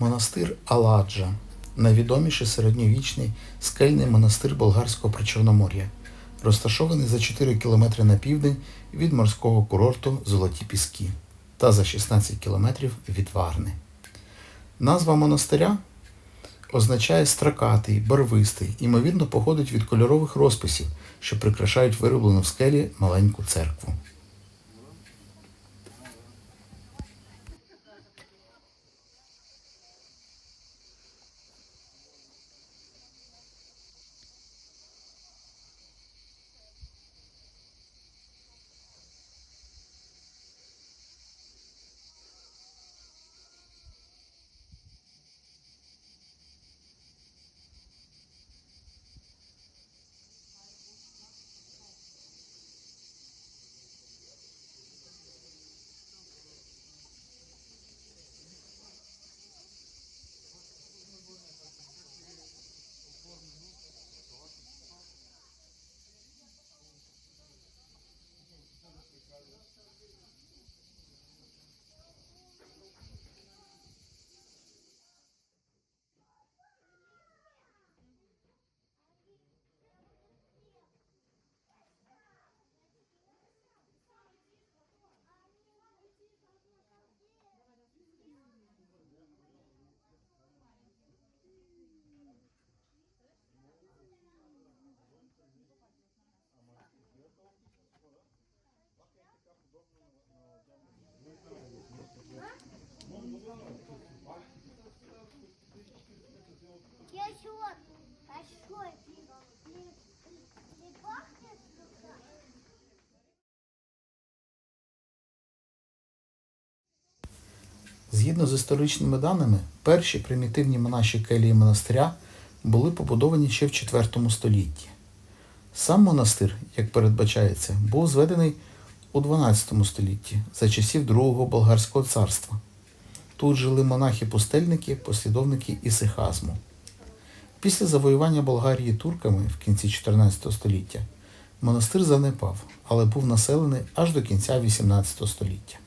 Монастир Аладжа найвідоміший середньовічний скельний монастир болгарського Причорномор'я, розташований за 4 кілометри на південь від морського курорту Золоті Піски та за 16 кілометрів від Варни. Назва монастиря означає стракатий, барвистий, ймовірно, походить від кольорових розписів, що прикрашають вироблену в скелі маленьку церкву. Згідно з історичними даними, перші примітивні монаші келії монастиря були побудовані ще в IV столітті. Сам монастир, як передбачається, був зведений у XII столітті за часів Другого Болгарського царства. Тут жили монахи-пустельники, послідовники ісихазму. Після завоювання Болгарії турками в кінці 14 століття монастир занепав, але був населений аж до кінця 18 століття.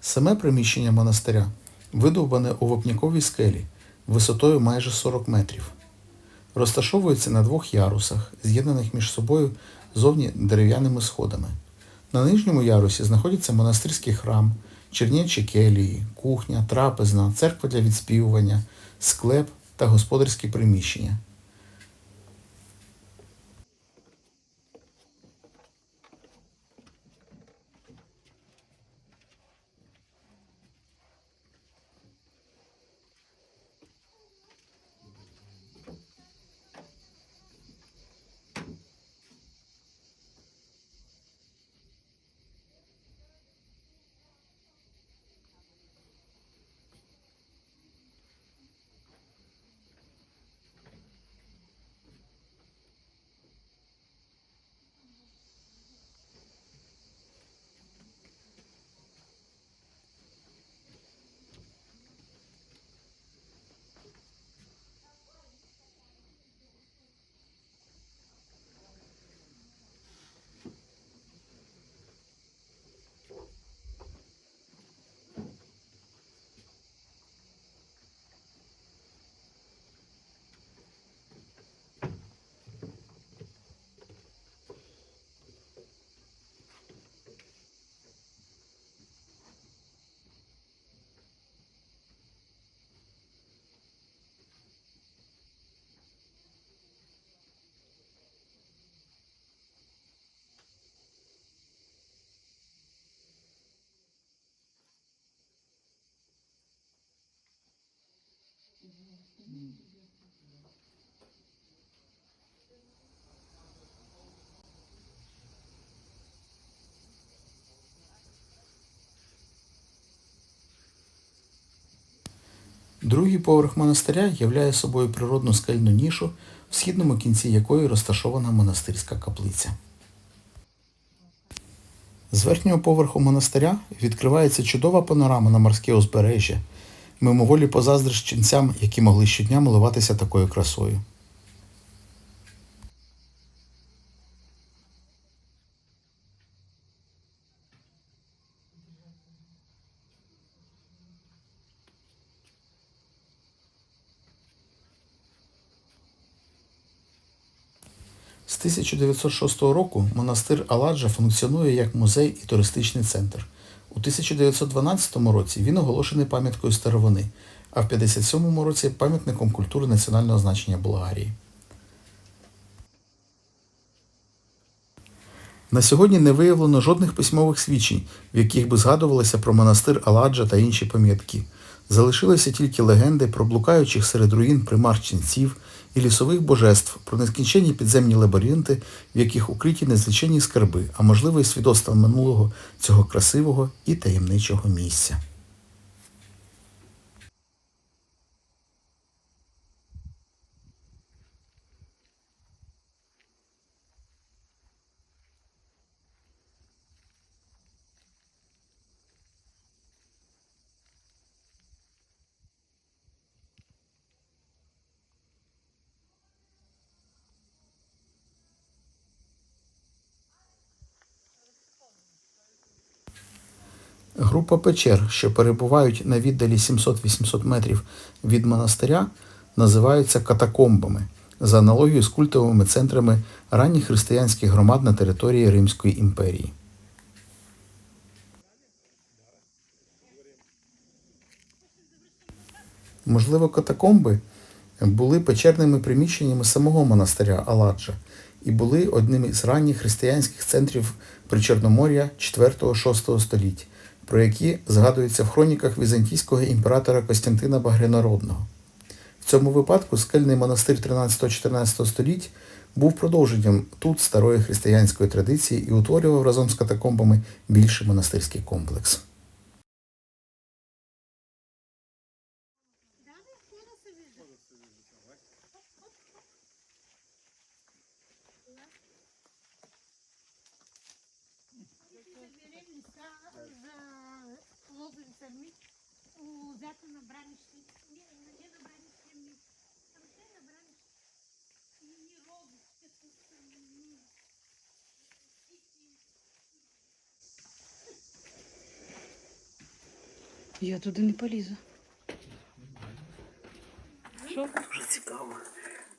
Саме приміщення монастиря видовбане у вапняковій скелі висотою майже 40 метрів. Розташовується на двох ярусах, з'єднаних між собою зовні дерев'яними сходами. На нижньому ярусі знаходяться монастирський храм, чернячі келії, кухня, трапезна, церква для відспівування, склеп та господарські приміщення. Другий поверх монастиря являє собою природну скельну нішу, в східному кінці якої розташована монастирська каплиця. З верхнього поверху монастиря відкривається чудова панорама на морське узбережжя мимоволі позаздриш ченцям, які могли щодня милуватися такою красою. З 1906 року монастир Аладжа функціонує як музей і туристичний центр. У 1912 році він оголошений пам'яткою старовини, а в 1957 році пам'ятником культури національного значення Болгарії. На сьогодні не виявлено жодних письмових свідчень, в яких би згадувалося про монастир Аладжа та інші пам'ятки. Залишилися тільки легенди про блукаючих серед руїн примар ченців і лісових божеств, про нескінченні підземні лабіринти, в яких укриті незлічені скарби, а можливо й свідоцтва минулого цього красивого і таємничого місця. Група печер, що перебувають на віддалі 700-800 метрів від монастиря, називаються катакомбами за аналогією з культовими центрами ранніх християнських громад на території Римської імперії. Можливо, катакомби були печерними приміщеннями самого монастиря Аладжа і були одним із ранніх християнських центрів Причорномор'я 4-6 століть, про які згадуються в хроніках візантійського імператора Костянтина Багрянародного. В цьому випадку скельний монастир 13-14 століть був продовженням тут старої християнської традиції і утворював разом з катакомбами більший монастирський комплекс. За лозенцями взяти на бранішні. Ні, не на бранішні місці. Там все на бранішні. Ні, роги. Я туди не полізу. Що? Дуже цікаво.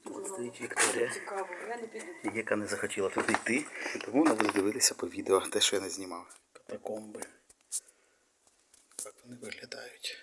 Тут стоїть Вікторія, Цікаво, я не піду. яка не захотіла туди йти, тому вона буде дивитися по відео те, що я не знімав. Катакомби. Виглядають.